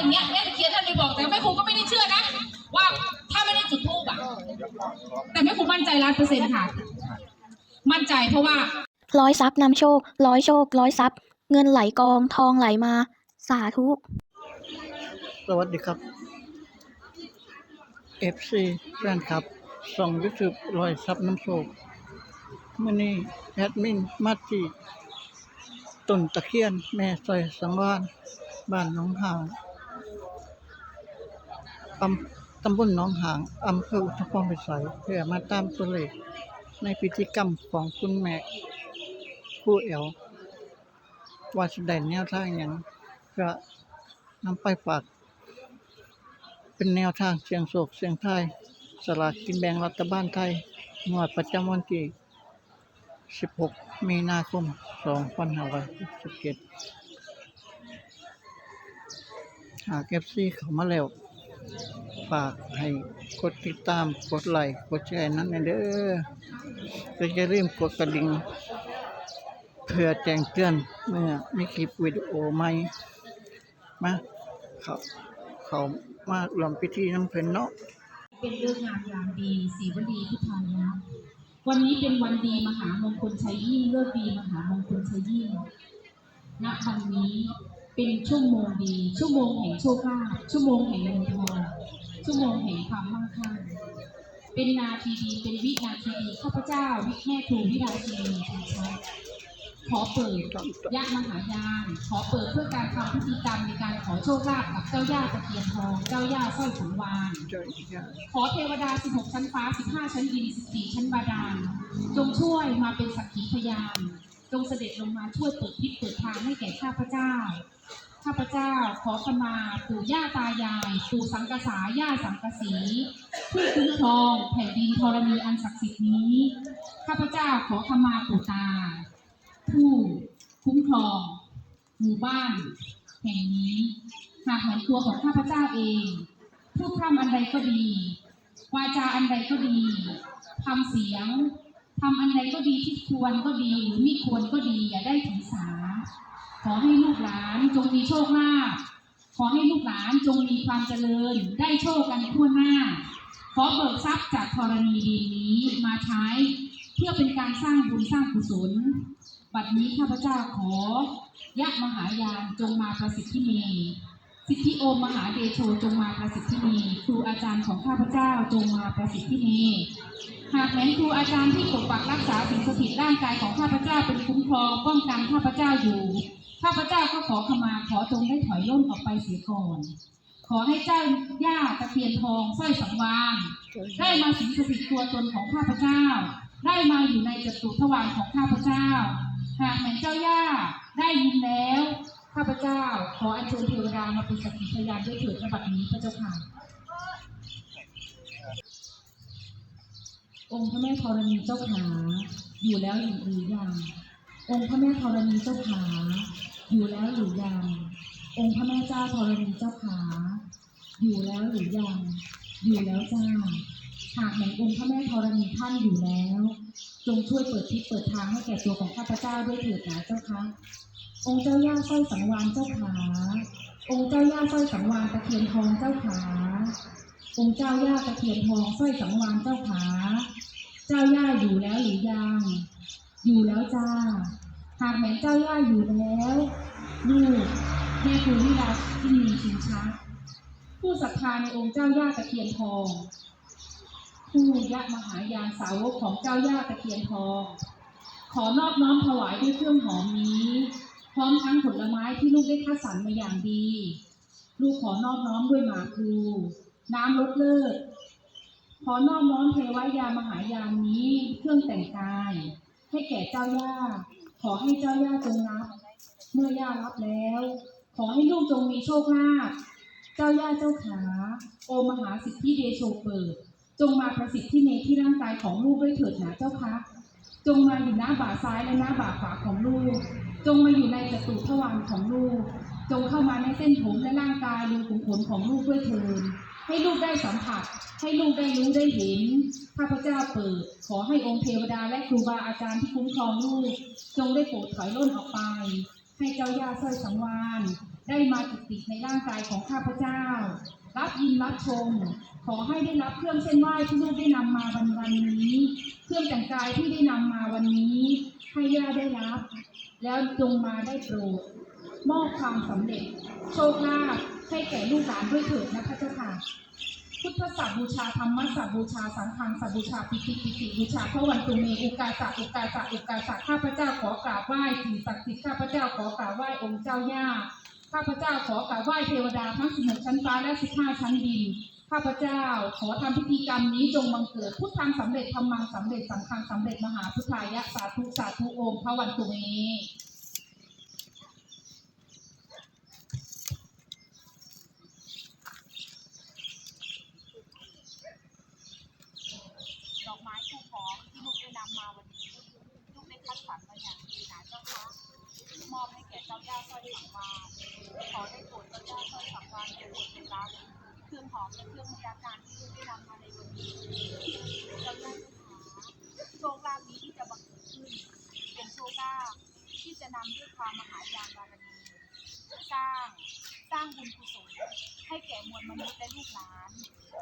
อย่างเงี้ยแม่ตะเคียนท่านไม่บอกแต่แม่ครูก็ไม่ได้เชื่อนะว่าถ้าไม่ได้จุดธูปอะแต่แม่ครูมั่นใจล้านเปอร์เซ็นต์ค่ะ มั่นใจเพราะว่าร้อยทรัพย์นำโชค ร้อยโชค ร้อยทรัพย์ เงินไหลกองทองไหลมา สาธุ สวัสดีครับ FC แฟนคลับส่องยูทูบรอยซับน้ำโชคมื่อนี้แอดมินมาที่ต้นตะเคียน แม่ซอยสังวานบ้านหน้องหาง อำตำบลหนองหางอำเภออุทุมพรพิสัยเพื่อมาตามตัวเลขในพิธีกรรมของคุณแม่ผู้เอวว่าจะได้แนวทางอย่างก็นำไปฝาก เป็นแนวทางเสียงโศกเสียงไทยสลากกินแบ่งรัฐบาลไทยงวดประจำวันที่ 16 มีนาคม 2567หากเอฟซีเข้ามาแล้ว ฝากให้กดติดตาม กดไลค์ กดแชร์นั้นเด้อก็อย่าลืมกดกระดิ่งเพื่อแจ้งเตือนเมื่อมีคลิปวิดีโอใหม่ มาเขาเขามารวมพิธีน้ำเพลินเนาะ เป็นเรื่องงามยามดีสีวดีพุทธายะวันนี้เป็นวันดีมหามงคลชัยยิ่งเลิกดีมหามงคลชัยยิ่งณวันนี้ เป็นชั่วโมงดี ชั่วโมงแห่งโชคลาภชั่วโมงแห่งเงินทองชั่วโมงแห่งความมั่งคั่งเป็นนาทีดีเป็นวินาทีดีข้าพเจ้าวิแม่ครูวิราชีนีชัยชัยขอเปิดยะมหายาน ขอเปิดเพื่อการทำพิธีกรรมในการขอโชคลาภกับเจ้าย่าตะเคียนทอง เจ้าย่าสร้อยสังวานขอเทวดา 16 ชั้นฟ้า 15 ชั้นดิน 14 ชั้นบาดาล จงช่วยมาเป็นสักขีพยาน จงเสด็จลงมาช่วยเปิดทิศเปิดทางให้แก่ข้าพเจ้า ข้าพเจ้าขอขมาปู่ย่าตายายปู่สังกษาย่าสังกสีผู้คุ้มครองแผ่นดินธรณีอันศักดิ์สิทธิ์นี้ ข้าพเจ้าขอขมาปู่ตา ผู้คุ้มครองหมู่บ้าน แห่งนี้หากหนตัวของข้าพเจ้าเองพูดพร่ำอันใดก็ดี วาจาอันใดก็ดีทำเสียงทำอันใดก็ดีที่ควรก็ดีหรือไม่ควรก็ดีอย่าได้ถือสา ขอให้ลูกหลานจงมีโชคลาภขอให้ลูกหลานจงมีความเจริญ ได้โชคกันทั่วหน้า ขอเบิกทรัพย์จากธรณีดีนี้มาใช้ เพื่อเป็นการสร้างบุญสร้างกุศล บัดนี้ข้าพเจ้าขอยะมหายานจงมาประสิทธิเม สิทธิโอมมหาเดโชจงมาประสิทธิเมครูอาจารย์ของข้าพเจ้าจงมาประสิทธิเมหากแม้นครูอาจารย์ที่ปกปักรักษาสิ่งสถิตร่างกายของข้าพเจ้าเป็นคุ้มครองป้องกันข้าพเจ้าอยู่ ข้าพเจ้าก็ขอขมาขอจงได้ถอยร่นออกไปเสียก่อน ขอให้เจ้าย่าตะเคียนทองสร้อยสังวานได้มาสิงสถิตตัวตนของข้าพเจ้า ได้มาอยู่ในจตุทวารของข้าพเจ้า หากแม้นเจ้าย่าได้ยินแล้ว ข้าพเจ้าขออัญเชิญเทวดามาเป็นสักขีพยานด้วยเถิดในบัดนี้พระเจ้าค่ะ องค์พระแม่ธรณีเจ้าขาอยู่แล้วหรือยัง องค์พระแม่ธรณีเจ้าขาอยู่แล้วหรือยัง องค์พระแม่เจ้าธรณีเจ้าขาอยู่แล้วหรือยัง อยู่แล้วจ้า หากแห่งองค์พระแม่ธรณีท่านอยู่แล้ว จงช่วยเปิดทิศเปิดทางให้แก่ตัวของข้าพเจ้าด้วยเถิดนะเจ้าค่ะ องค์เจ้าย่าสร้อยสังวานเจ้าขา องค์เจ้าย่าสร้อยสังวานตะเคียนทองเจ้าขา องค์เจ้าย่าตะเคียนทองสร้อยสังวานเจ้าขา เจ้าย่าอยู่แล้วหรือยัง อยู่แล้วจ้า หากแม้เจ้าย่าอยู่แล้วลูกแม่ครูวิลาที่มีชิงช้าผู้ศรัทธาในองค์เจ้าย่าตะเคียนทองผู้ยะมหายานสาวกของเจ้าย่าตะเคียนทอง ขอนอบน้อมถวายด้วยเครื่องหอมนี้ พร้อมทั้งผลไม้ที่ลูกได้คัดสรรมาอย่างดี ลูกขอนอบน้อมด้วยหมากพลูน้ำลดเลิศขอนอบน้อมเทวายามหายานนี้เครื่องแต่งกาย ให้แก่เจ้าย่า ขอให้เจ้าย่าจงรับ เมื่อย่ารับแล้ว ขอให้ลูกจงมีโชคลาภเจ้าย่าเจ้าขา โอมหาสิทธิเดโชเปิด จงมาประสิทธิ์ที่เนที่ร่างกายของลูกด้วยเถิดนะเจ้าคะจงมาอยู่หน้าบ่าซ้ายและหน้าบ่าขวาของลูก จงมาอยู่ในจตุทวารของลูก จงเข้ามาในเส้นผมและร่างกายรูขุมขนของลูกด้วยเถิดให้ลูกได้สัมผัส ให้ลูกได้รู้ได้เห็นข้าพเจ้าเปิด ขอให้องค์เทวดาและครูบาอาจารย์ที่คุ้มครองลูก จงได้โปรดถอยร่นออกไป ให้เจ้าย่าสร้อยสังวานได้มาจุติในร่างกายของข้าพเจ้า รับยินรับชม ขอให้ได้รับเครื่องเส้นไหว้ที่ลูกได้นำมาวันวันนี้ เครื่องแต่งกายที่ได้นำมาวันนี้ ให้ย่าได้รับ แล้วจงมาได้โปรดมอบความสำเร็จ โชคลาภให้แก่ลูกหลานด้วยเถิดนะคะเจ้าค่ะ พุทธสัพบูชาธรรมสัพบูชาสังฆังสัพบูชาปิติปิติบูชาพระวันตุเมอุกาสะอุกาสะอุกาสะข้าพเจ้าขอกราบไหว้สิ่งศักดิ์สิทธิ์ข้าพเจ้าขอกราบไหว้องค์เจ้าย่าข้าพเจ้าขอกราบไหว้เทวดาทั้งสิบหกชั้นฟ้าและสิบห้าชั้นดิน ข้าพเจ้าขอทำพิธีกรรมนี้จงบังเกิดพุทธังสำเร็จธรรมังสำเร็จสังฆังสำเร็จมหาพุทธายะสาธุสาธุโอมพระวันตุเมดอกไม้ทูบหอมที่ลูกได้นำมาวันนี้ลูกได้คัดสรรมาอย่างดีนะเจ้าคะมอบให้แก่เจ้าย่าสร้อยสังวานขอได้โปรดเจ้าย่าสร้อยสังวานเป็นบทเป็นรับ เครื่องหอมและเครื่องบรรยาการที่ได้นำมาในวันนี้เจ้าย่าเจ้าโชคลาภนี้ที่จะบังเกิดขึ้น เป็นโชคลาภที่จะนำด้วยความมหายานบารมีสร้างสร้างบุญกุศลให้แก่มวลมนุษย์และลูกหลาน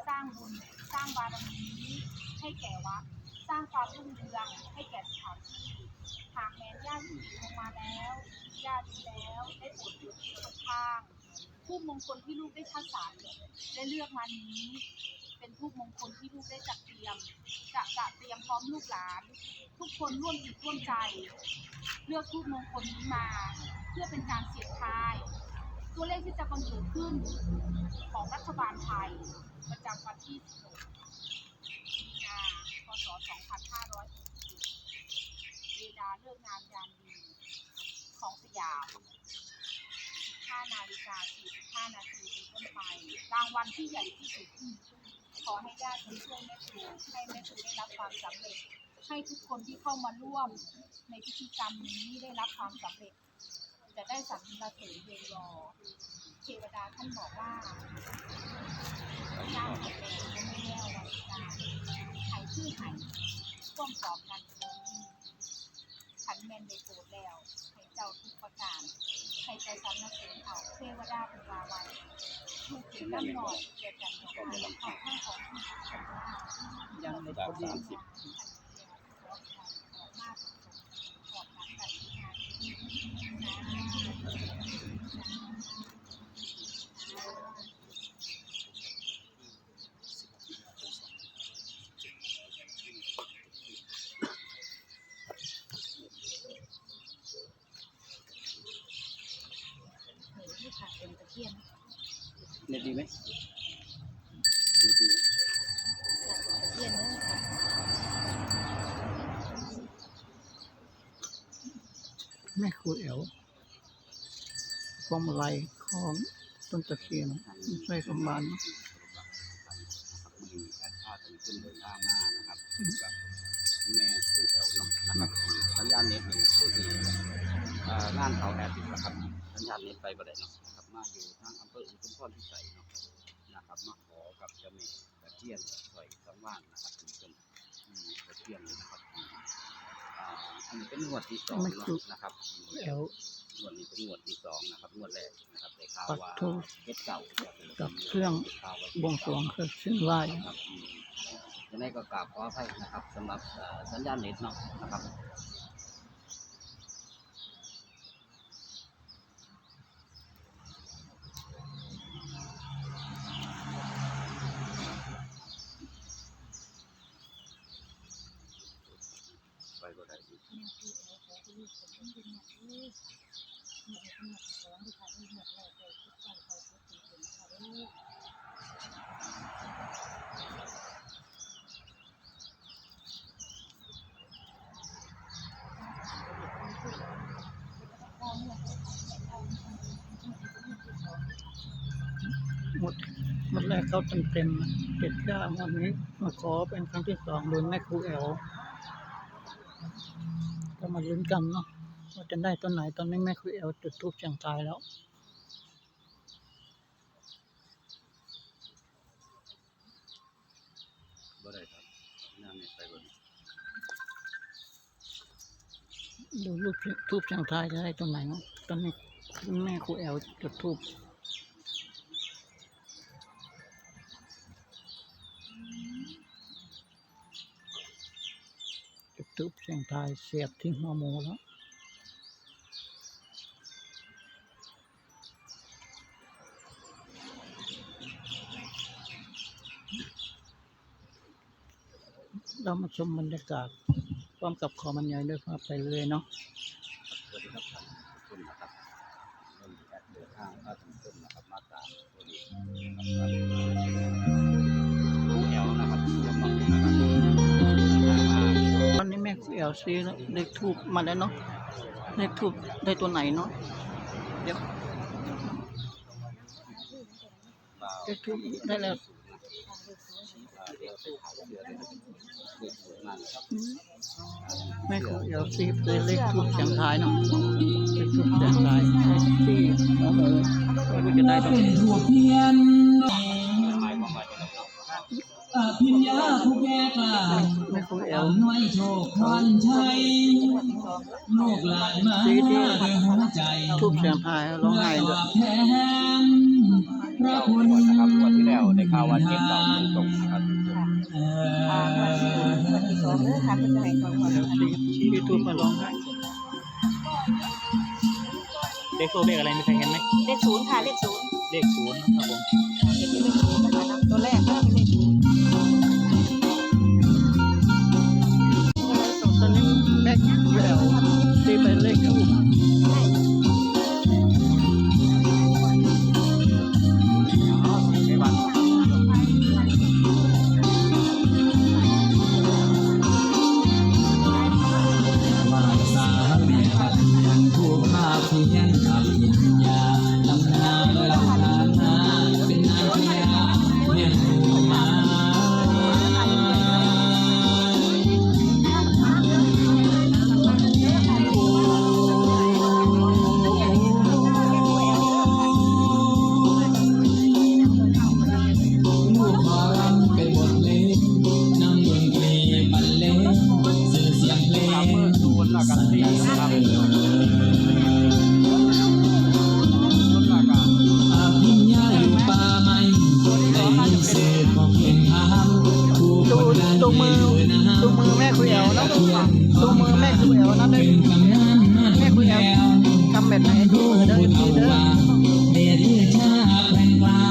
สร้างบุญสร้างบารมีนี้ให้แก่วัดสร้างความรุ่งเรืองให้แก่สถานที่หากแม้นญาติที่ลงมาแล้วญาติแล้วได้โปรดอยู่ที่ตรงข้าง ผู้มงคลที่ลูกได้คัดสรรได้เลือกมานี้ เป็นผู้มงคลที่ลูกได้จัดเตรียมจะจะเตรียมพร้อมลูกหลาน ทุกคนร่วมจิตร่วมใจ เลือกทูปมงคลนี้มา เพื่อเป็นการเสียงทาย ตัวเลขที่จะบังเกิดขึ้นของรัฐบาลไทยประจำวันที่16มีนาพศ2560เวลาเลิกงานยามดีของสยาม 15นาฬิกา45นาทีเป็นต้นไป รางวัลที่ใหญ่ที่สุด ขอให้ญาติช่วยแม่ครูให้แม่ครูได้รับความสำเร็จ ให้ทุกคนที่เข้ามาร่วมในพิธีกรรมนี้ได้รับความสำเร็จ จะได้สำเร็จเสริญเยรอเทวดาท่านบอกว่าย่างแข็งแรงไม่แน่ววันการไข่ชื่อไข่ร่วมสอบกันโอ้ขันแมนในโกรธแล้วให้เจ้าทุกประการ ให้ใจสำนักเสริญเอาเทวดาเป็นวาวันถูกเขียนน้ำหน่อยเกิดกันหน่อยเอาข้างของที่ขันว่ายังในพอดีเน็ตดีไหมเน็ตดีไหม แม่ครูแอลพวงมาลัยของต้นตะเคียนใส่สมบานเนาะมือแอดพานขึ้นเดินทามานะครับกับแม่ผู้แอลเนาะนะครับสัญญาณเน็ตนี่ผู้ดีอ่างานเขาแอดติดนะครับสัญญาณเน็ตไปบ่ได้เนาะนะครับมาอยู่ทางอำเภออุทุมพรพิสัยเนาะนะครับมาขอกับเจ้าแม่ตะเคียนสอยสังวานนะครับคุณผู้ชมตะเคียนนะครับ อ่าอันนี้เป็นงวดที่สองเนาะนะครับแอลงวดนี้เป็นงวดที่สองนะครับงวดแรกนะครับได้ข่าวว่าปักธงเฮ็ดเก่ากับเครื่องบวงสรวงเครื่องเส้นไหว้นะครับอืมยังไงก็กราบขออภัยนะครับสำหรับเอ่อสัญญาณเน็ตเนาะนะครับ ไปก็ได้อีก หมดหมดแรกเขาเต็มเต็มเจ็ดเก้าวันนี้มาขอเป็นครั้งที่สองโดยแม่ครูแอล ก็มาลุ้นกันเนาะว่าจะได้ต้นไหนตอนนี้แม่ครูแอลจุดทูปเสียงทายแล้วบ่ได้ครับน้ำนี่ไปบ่ดูรูปทูบเสียงทายจะได้ตัวไหนเนาะตอนนี้คุณแม่ครูแอลจุดทูบ จุบเสียงทายเสียบที่หัวหมูแล้วเรามาชมบรรยากาศพร้อมกับขอมันใหญ่ด้วยภาพไปเลยเนาะ นี้แม่ครูแอลซีแล้วเลขทูบมาแล้วเนาะเลขทูบได้ตัวไหนเนาะเดี๋ยวเลขทูบได้แล้วอืมแม่ครูแอลซีได้อเลขทูบเสียงท้ายเนาะเลขทูบเสียงท้ายได้ที่หัวหมูไม่รู้จะได้ตัวเพียน อภิญญาผู้แก่กล้าแม่ครูแอลน้อยโชคควันชัยลูกหลานมาด้วยหัวใจทูบเสียงท้ายร้องไห้ด้วยแทนพระคุณนะครับวันที่แล้วได้ข่าวว่าเจ็บดอกตรงๆนะครับเอ่อที่ทูบมาร้องไห้เลขตัวเลขอะไรมีใครเห็นไหมเลขศูนย์ค่ะเลขศูนย์เลขศูนย์ ผู้ อแม่ครูแอลนะได้เป็นกำนันมาแม่ครูแอลแล้วทำแบบไหนให้ดูผู้เด้อพูดทีเอาเด้อ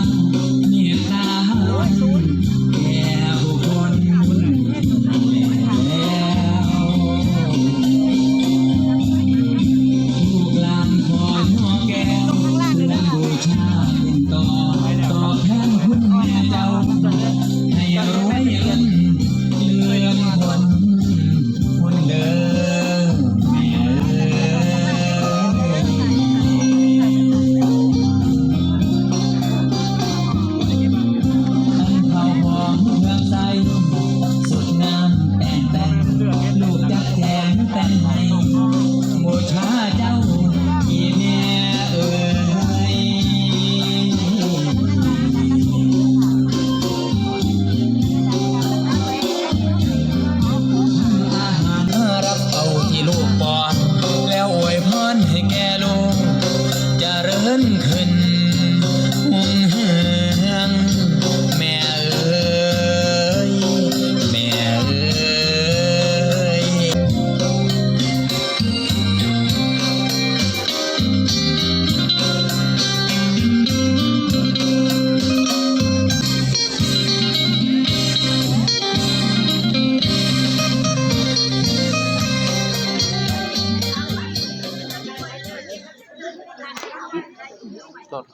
สด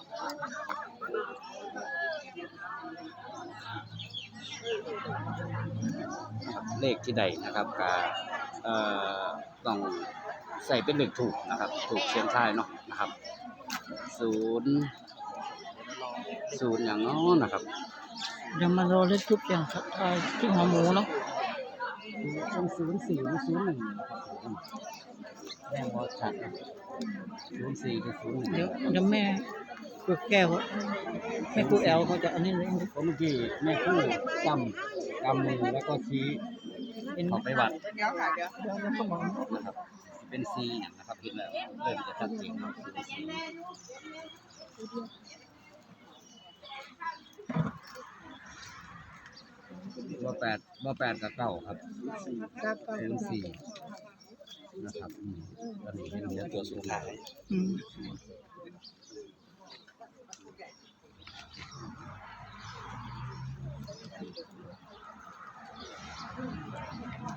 เลขที่ใดนะครับก็เอ่อต้องใส่เป็นเลขถูกนะครับ ถูกเชียงทายเนาะนะครับศูนย์ศูนย์อย่างเน้อนะครับเดี๋ยวมารอเลขทูบเสียงทายที่หัวหมูเนาะศูนย์สี่หรือศูนย์หนึ่งนะครับแม่บอชัดศูนย์สี่หรือศูนย์หนึ่งเดี๋ยวเดี๋ยวแม่ ครูแก้วแม่ครูแอลเขาจะอันนี้เลยเพราะเมื่อกี้แม่พูดกำกำมือแล้วก็ชี้เป็นเขาไปวัดเดี๋ยวเขาบอกนะครับเป็นเป็นซีอย่างนะครับคิดแล้วเริ่มจะชัดเจนครับเป็นซีบ่แปดบ่แปดกับเก้าครับเป็นสี่นะครับอืมตอนนี้เป็นเหลือตัวสุดท้าย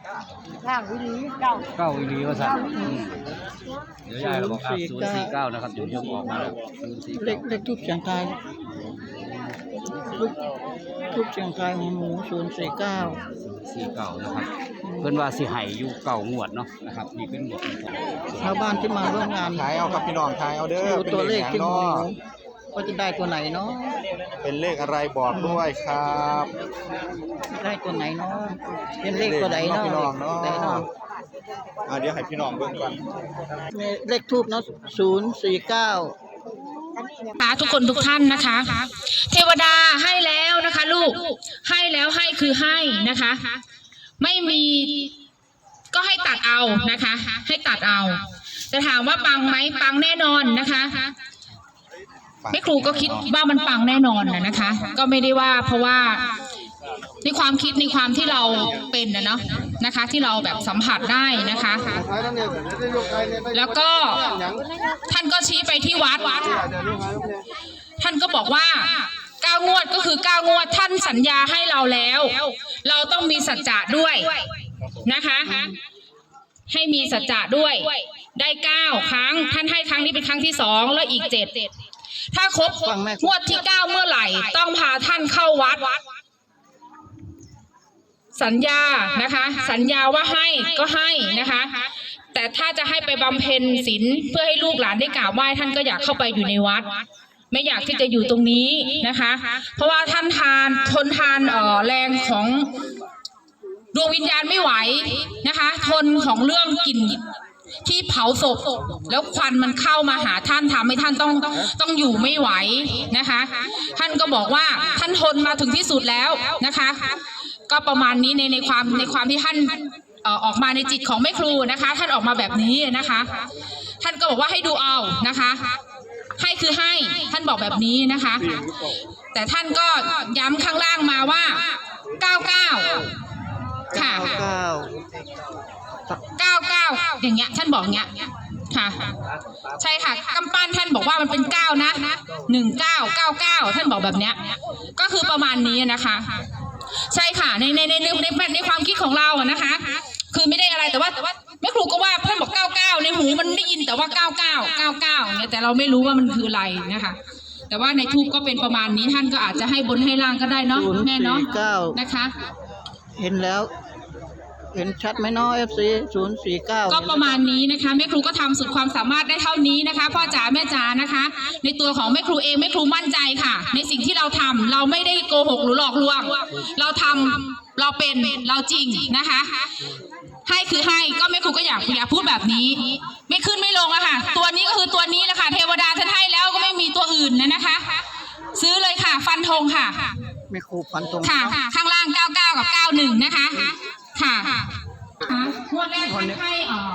อืมเก้าอีหลีว่าสั่นอืมเดี๋ยวยายเราบอกครับศูนย์สี่เก้านะครับเดี๋ยวยกออกมาแล้วศูนย์สี่เลเก้าขเลขทุกเสียงทายทุกทุกเสียงทายของหมูศูนย์สี่เก้าสี่เก้านะครับ เพิ่นว่าสิให้อยู่เก้างวดเนาะนะครับนี่เป็นงวดที่สองชาวบ้านที่มาร่วมงานขายเอาครับพี่น้องขายเอาเด้อดูเป็นตัวเลเลขขที่หหยังมู เนาะว่าจะได้ตัวไหนเนาะเป็นเลขอะไรบอกด้วยครับได้ตัวไหนเนาะเป็นเลขตัวไหนเนาะพี่น้องเนาะไหนเนาะอ่าเดี๋ยวให้พี่น้องเบิ่งก่อนเลขทูบเนาะศูนย์สี่เก้าค่ะทุกคนทุกท่านนะคะ เทวดาให้แล้วนะคะ ลูกให้แล้วให้คือให้นะคะ ไม่มีก็ให้ตัดเอานะคะ ให้ตัดเอาจะถามว่าปังไหมปังแน่นอนนะคะ แม่ครูก็คิดว่ามันปังแน่นอนนะนะคะ ก็ไม่ได้ว่าเพราะว่าในความคิดในความที่เราเป็นนะเนาะนะคะ ที่เราแบบสัมผัสได้นะคะ แล้วก็ท่านก็ชี้ไปที่วัด ท่านก็บอกว่าเก้างวดก็คือเก้างวดท่านสัญญาให้เราแล้ว เราต้องมีสัจจะด้วยนะคะ ให้มีสัจจะด้วย ได้เก้าครั้ง ท่านให้ครั้งนี้เป็นครั้งที่สองแล้วอีกเจ็ด ถ้าครบงวดที่เก้าเมื่อไหร่ ต้องพาท่านเข้าวัด สัญญานะคะ สัญญาว่าให้ก็ให้นะคะ แต่ถ้าจะให้ไปบำเพ็ญศีลเพื่อให้ลูกหลานได้กราบไหว้ท่านก็อยากเข้าไปอยู่ในวัด ไม่อยากที่จะอยู่ตรงนี้นะคะ เพราะว่าท่านทานทนทานเอ่อแรงของดวงวิญญาณไม่ไหวนะคะ ทนของเรื่องกลิ่น ที่เผาศพแล้วควันมันเข้ามาหาท่านทำให้ท่านต้องต้องอยู่ไม่ไหวนะคะ ท่านก็บอกว่าท่านทนมาถึงที่สุดแล้วนะคะ ก็ประมาณนี้ในในความในความที่ท่านออกมาในจิตของแม่ครูนะคะ ท่านออกมาแบบนี้นะคะ ท่านก็บอกว่าให้ดูเอานะคะ ให้คือให้ท่านบอกแบบนี้นะคะ แต่ท่านก็ย้ำข้างล่างมาว่า 99 ค่ะ เก้า99อย่างเงี้ย ท่านบอกอย่างเงี้ยค่ะ ใช่ค่ะกำปั้นท่านบอกว่ามันเป็น9นะ1999ท่านบอกแบบเนี้ย ก็คือประมาณนี้นะคะ ใช่ค่ะในในในในในในความคิดของเราอะนะคะ คือไม่ได้อะไรแต่ว่าแม่ครูก็ว่าท่านบอก99ในหูมันได้ยินแต่ว่า99 99เนี่ยแต่เราไม่รู้ว่ามันคืออะไรนะคะแต่ว่าในทูปก็เป็นประมาณนี้ท่านก็อาจจะให้บนให้ล่างก็ได้เนาะศูนย์แม่เนาะสี่เก้านะคะ เห็นแล้ว เห็นชัดไหมเนาะเอฟซีศูนย์สี่เก้าก็ประมาณนี้นะคะแม่ครูก็ทำสุดความสามารถได้เท่านี้นะคะ พ่อจ๋าแม่จ๋านะคะ ในตัวของแม่ครูเองแม่ครูมั่นใจค่ะ ในสิ่งที่เราทำเราไม่ได้โกหกหรือหลอกลวง เราทำเราเป็นเราจริงนะคะ ให้คือให้ก็แม่ครูก็อยากอยากพูดแบบนี้ ไม่ขึ้นไม่ลงอะค่ะ ตัวนี้ก็คือตัวนี้แหละค่ะเทวดาท่านให้แล้วก็ไม่มีตัวอื่นนะนะคะ ซื้อเลยค่ะ ฟันธงค่ะ ไม่ครูฟันตรงค่ะ ข้างล่าง 99 กับ 91 นะคะ ค่ะงวดแรกท่านให้เอ่อ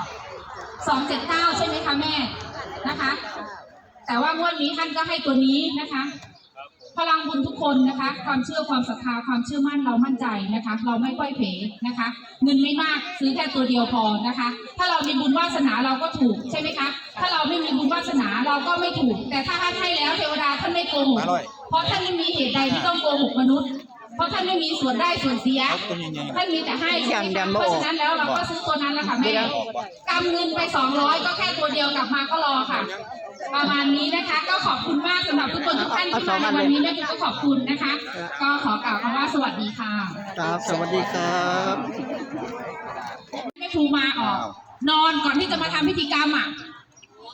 279ใช่ไหมคะแม่นะคะ แต่ว่างวดนี้ท่านก็ให้ตัวนี้นะคะ พลังบุญทุกคนนะคะ ความเชื่อความศรัทธาความเชื่อมั่นเรามั่นใจนะคะ เราไม่ค่อยเผลนะคะ เงินไม่มากซื้อแค่ตัวเดียวพอนะคะ ถ้าเรามีบุญวาสนาเราก็ถูกใช่ไหมคะ ถ้าเราไม่มีบุญวาสนาเราก็ไม่ถูก แต่ถ้าท่านให้แล้วเทวดาท่านไม่โกหกมาเลยเพราะท่านไม่มีเหตุใดที่ต้องโกหกมนุษย์ เพราะท่านไม่มีส่วนได้ส่วนเสียตัวใหญ่ๆท่านมีแต่ให้ใช่ไหมคะเพราะฉะนั้นแล้วเราก็ซื้อตัวนั้นแหละค่ะแม่กำเงินไปสองร้อยก็แค่ตัวเดียวกลับมาก็รอค่ะ ประมาณนี้นะคะ ก็ขอบคุณมากสำหรับทุกคนทุกท่านที่มาในวันนี้แม่ปุ๊กก็ขอบคุณนะคะ ก็ขอกล่าวคำว่าสวัสดีค่ะครับสวัสดีครับแม่ครูมาออก นอนก่อนที่จะมาทำพิธีกรรมอะ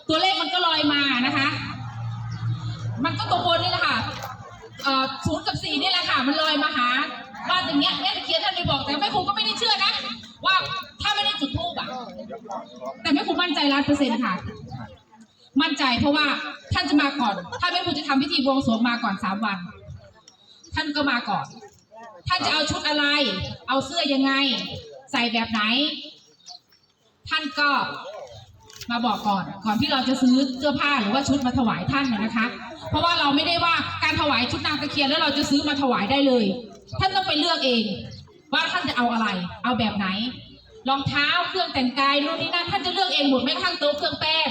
ตัวเลขมันก็ลอยมานะคะ มันก็ตัวบนนี่แหละค่ะเอ่อ ศูนย์กับสี่นี่แหละค่ะมันลอยมาหาว่าอย่างเงี้ยแม่ตะเคียนท่านไปบอกแต่แม่ครูก็ไม่ได้เชื่อนะว่าถ้าไม่ได้จุดธูปอะแต่แม่ครูมั่นใจล้านเปอร์เซ็นต์ค่ะ มั่นใจเพราะว่าท่านจะมาก่อน ถ้าแม่ครูจะทำพิธีบวงสรวงมาก่อนสามวัน ท่านก็มาก่อน ท่านจะเอาชุดอะไร เอาเสื้อยังไง ใส่แบบไหน ท่านก็มาบอกก่อน ก่อนที่เราจะซื้อเสื้อผ้าหรือว่าชุดมาถวายท่านนะนะคะ เพราะว่าเราไม่ได้ว่า การถวายชุดนางตะเคียนแล้วเราจะซื้อมาถวายได้เลย ท่านต้องไปเลือกเอง ว่าท่านจะเอาอะไร เอาแบบไหน รองเท้าเครื่องแต่งกายนู่นนี่นั่นท่านจะเลือกเองหมดไม่ข้างโต๊ะเครื่องแป้ง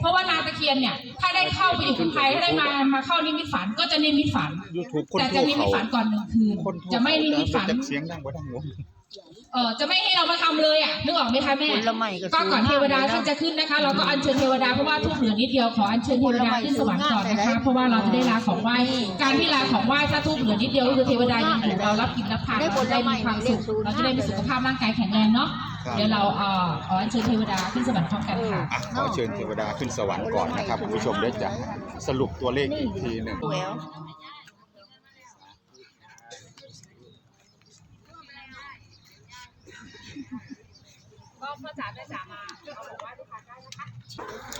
เพราะว่านางตะเคียนเนี่ย ถ้าได้เข้าไปอยู่กับใครถ้าได้มามาเข้านิมิตฝันก็จะนิมิตฝัน YouTube คนแต่โทรจะนิมิเขาตฝันก่อนหนึ่งคืน คนโทรจะไม่นิมิตฝันจากเสียงดังบ่ดังหัว เออจะไม่ให้เรามาทำเลยอะนึกออกไหมคะแม่ผลไม้ก็ก็ก่อนสวยมากเทวดาเลยนะท่านจะขึ้นนะคะ เราก็อัญเชิญเทวดาเพราะว่าทุกเหลือนิดเดียวขออัญเชิญเทวดาขึ้นสวรรค์ก่อนนะคะเพราะว่าเราจะได้ลาของไหว้การที่ลาของไหว้ถ้าทุกเหลือนิดเดียวก็คือเทวดายังอยู่เรารับกินรับทานเราจะได้มีความสุขเราจะได้มีสุขภาพร่างกายแข็งแรงเนาะครับเดี๋ยวเราเอ่อขออัญเชิญเทวดาขึ้นสวรรค์พร้อมกันค่ะอะขอเชิญเทวดาขึ้นสวรรค์ก่อนนะครับคุณผู้ชมเดี๋ยวจะสรุปตัวเลขอีกทีหนึ่ง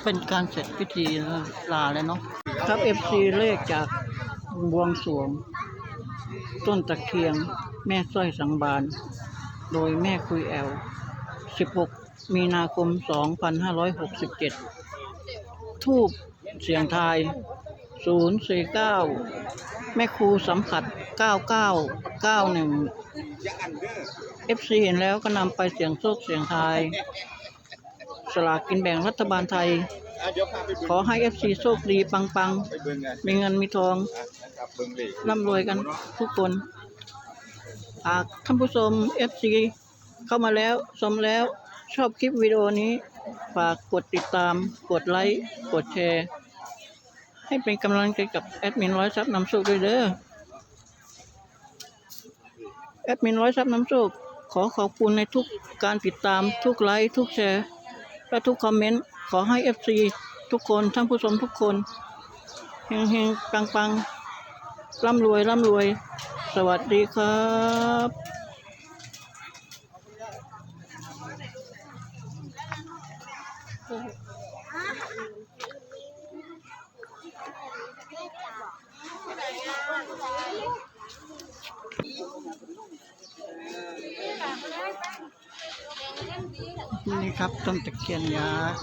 เป็นการเสร็จพิธีลาแล้วเนาะครับ FC เลขจากบวงสวง ต้นตะเคียง แม่สร้อยสังบาน โดยแม่คุยแอล 16 มีนาคม 2567 ทูบเสียงทาย 049 แม่ครูสัมผัส 9991 FC เห็นแล้วก็นำไปเสียงโชคเสียงทาย สลากกินแบ่งรัฐบาลไทย ขอให้ FC โชคดีปังๆ มีเงินมีทองร่ำรวยกันทุกคนหากท่านผู้ชม FC เข้ามาแล้วชมแล้วชอบคลิปวิดีโอนี้ ฝากกดติดตาม กดไลค์ กดแชร์ ให้เป็นกำลังใจกับแอดมินร้อยซับน้ำโชคด้วยเด้อแอดมินร้อยซับน้ำโชค ขอขอบคุณในทุกการติดตามทุกไลค์ทุกแชร์และทุกคอมเมนต์ ขอให้ FC ทุกคนท่านผู้ชมทุกคนเฮงเฮงปังปังร่ำรวยร่ำรวย สวัสดีครับ นี่ครับต้นตะเคียนยักษ์